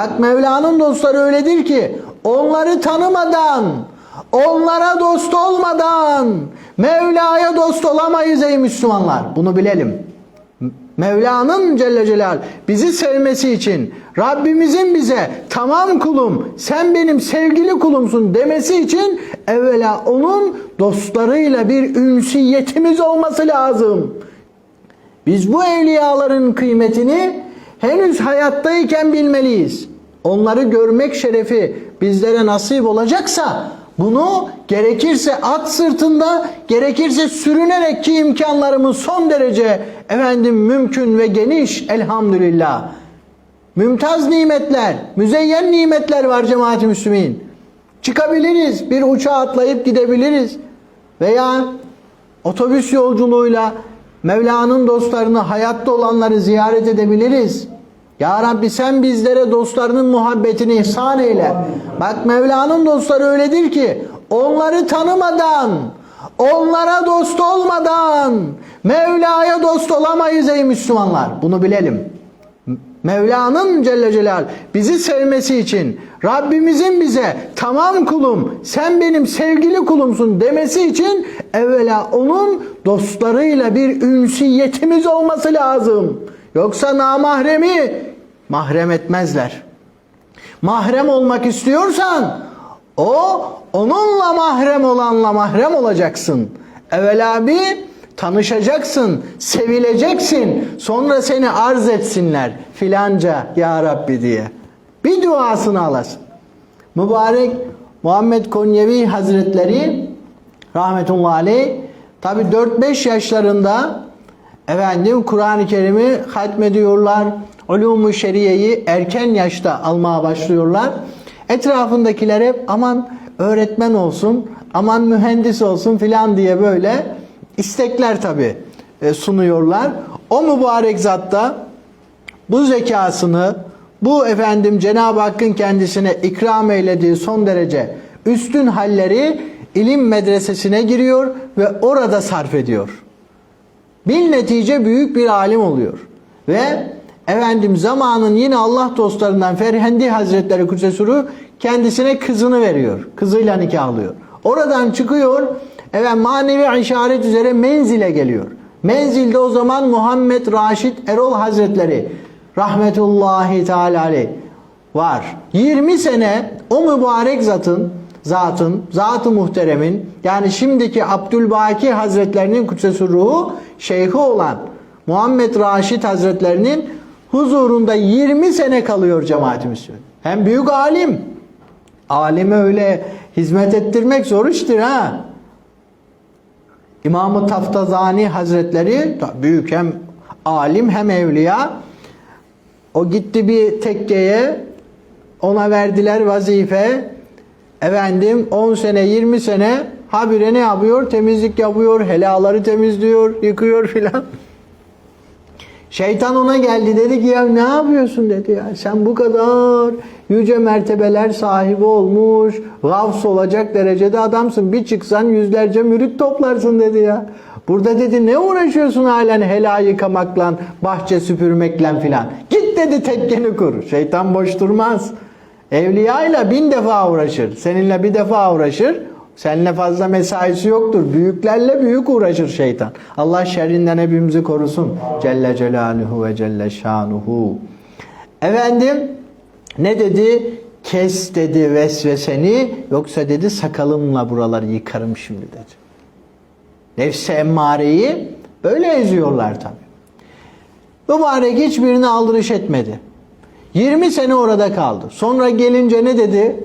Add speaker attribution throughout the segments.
Speaker 1: Bak Mevla'nın dostları öyledir ki onları tanımadan, onlara dost olmadan Mevla'ya dost olamayız ey Müslümanlar. Bunu bilelim. Mevla'nın Celle Celal bizi sevmesi için Rabbimizin bize tamam kulum sen benim sevgili kulumsun demesi için evvela onun dostlarıyla bir ünsiyetimiz olması lazım. Biz bu evliyaların kıymetini henüz hayattayken bilmeliyiz. Onları görmek şerefi bizlere nasip olacaksa bunu gerekirse at sırtında, gerekirse sürünerek ki imkanlarımız son derece efendim mümkün ve geniş elhamdülillah. Mümtaz nimetler, müzeyyen nimetler var cemaat-i müslümin. Çıkabiliriz, bir uçağa atlayıp gidebiliriz. Veya otobüs yolculuğuyla Mevla'nın dostlarını, hayatta olanları ziyaret edebiliriz. Ya Rabbi sen bizlere dostlarının muhabbetini ihsan eyle. Bak Mevla'nın dostları öyledir ki onları tanımadan, onlara dost olmadan Mevla'ya dost olamayız ey Müslümanlar. Bunu bilelim. Mevla'nın Celle Celal bizi sevmesi için Rabbimizin bize tamam kulum sen benim sevgili kulumsun demesi için evvela onun dostlarıyla bir ünsiyetimiz olması lazım. Yoksa namahremi mahrem etmezler. Mahrem olmak istiyorsan o onunla mahrem olanla mahrem olacaksın. Evvela bir tanışacaksın, sevileceksin. Sonra seni arz etsinler filanca ya Rabbi diye. Bir duasını alasın. Mübarek Muhammed Konyevi Hazretleri rahmetullahi aleyh tabi 4-5 yaşlarında efendim Kur'an-ı Kerim'i hatmediyorlar. Ulûm-u Şeriye'yi erken yaşta almaya başlıyorlar. Etrafındakiler hep aman öğretmen olsun, aman mühendis olsun filan diye böyle istekler tabi sunuyorlar. O mübarek zatta bu zekasını, bu efendim Cenab-ı Hakk'ın kendisine ikram eylediği son derece üstün halleri ilim medresesine giriyor ve orada sarf ediyor. Bil netice büyük bir alim oluyor. Ve efendim zamanın yine Allah dostlarından Ferhendi Hazretleri Kudsesuru kendisine kızını veriyor. Kızıyla nikahlıyor. Oradan çıkıyor evet manevi işaret üzere menzile geliyor. Menzilde o zaman Muhammed Raşid Erol Hazretleri rahmetullahi teala aleyh var. 20 sene o mübarek zatın zatın, zat-ı muhteremin yani şimdiki Abdülbaki Hazretlerinin kutsesi ruhu şeyhi olan Muhammed Raşid Hazretlerinin huzurunda 20 sene kalıyor cemaat-i Müslüman. Hem büyük alim. Alime öyle hizmet ettirmek zor iştir ha. İmam-ı Taftazani Hazretleri büyük hem alim hem evliya. O gitti bir tekkeye ona verdiler vazife. Efendim 10 sene 20 sene habire ne yapıyor? Temizlik yapıyor, helaları temizliyor, yıkıyor filan. Şeytan ona geldi dedi ki ya ne yapıyorsun dedi ya sen bu kadar yüce mertebeler sahibi olmuş gavs olacak derecede adamsın bir çıksan yüzlerce mürit toplarsın dedi ya. Burada dedi ne uğraşıyorsun halen hela yıkamakla bahçe süpürmekle filan. Git dedi tekkeni kur. Şeytan boş durmaz. Evliyayla bin defa uğraşır. Seninle bir defa uğraşır. Seninle fazla mesaisi yoktur. Büyüklerle büyük uğraşır şeytan. Allah şerrinden hepimizi korusun. Celle Celaluhu ve Celle Şanuhu. Efendim ne dedi? Kes dedi vesveseni yoksa dedi sakalımla buraları yıkarım şimdi dedi. Nefsi emmareyi böyle eziyorlar tabi. Mübarek hiçbirini aldırış etmedi. 20 sene orada kaldı. Sonra gelince ne dedi?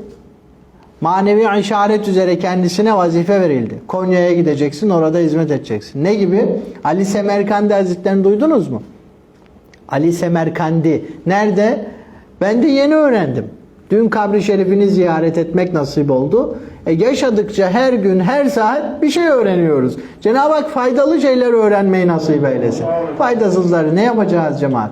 Speaker 1: Manevi işaret üzere kendisine vazife verildi. Konya'ya gideceksin, orada hizmet edeceksin. Ne gibi? Ali Semerkandi Hazretleri'ni duydunuz mu? Ali Semerkandi. Nerede? Ben de yeni öğrendim. Dün kabri şerifini ziyaret etmek nasip oldu. E yaşadıkça her gün, her saat bir şey öğreniyoruz. Cenab-ı Hak faydalı şeyler öğrenmeyi nasip eylesin. Faydasızları ne yapacağız cemaat?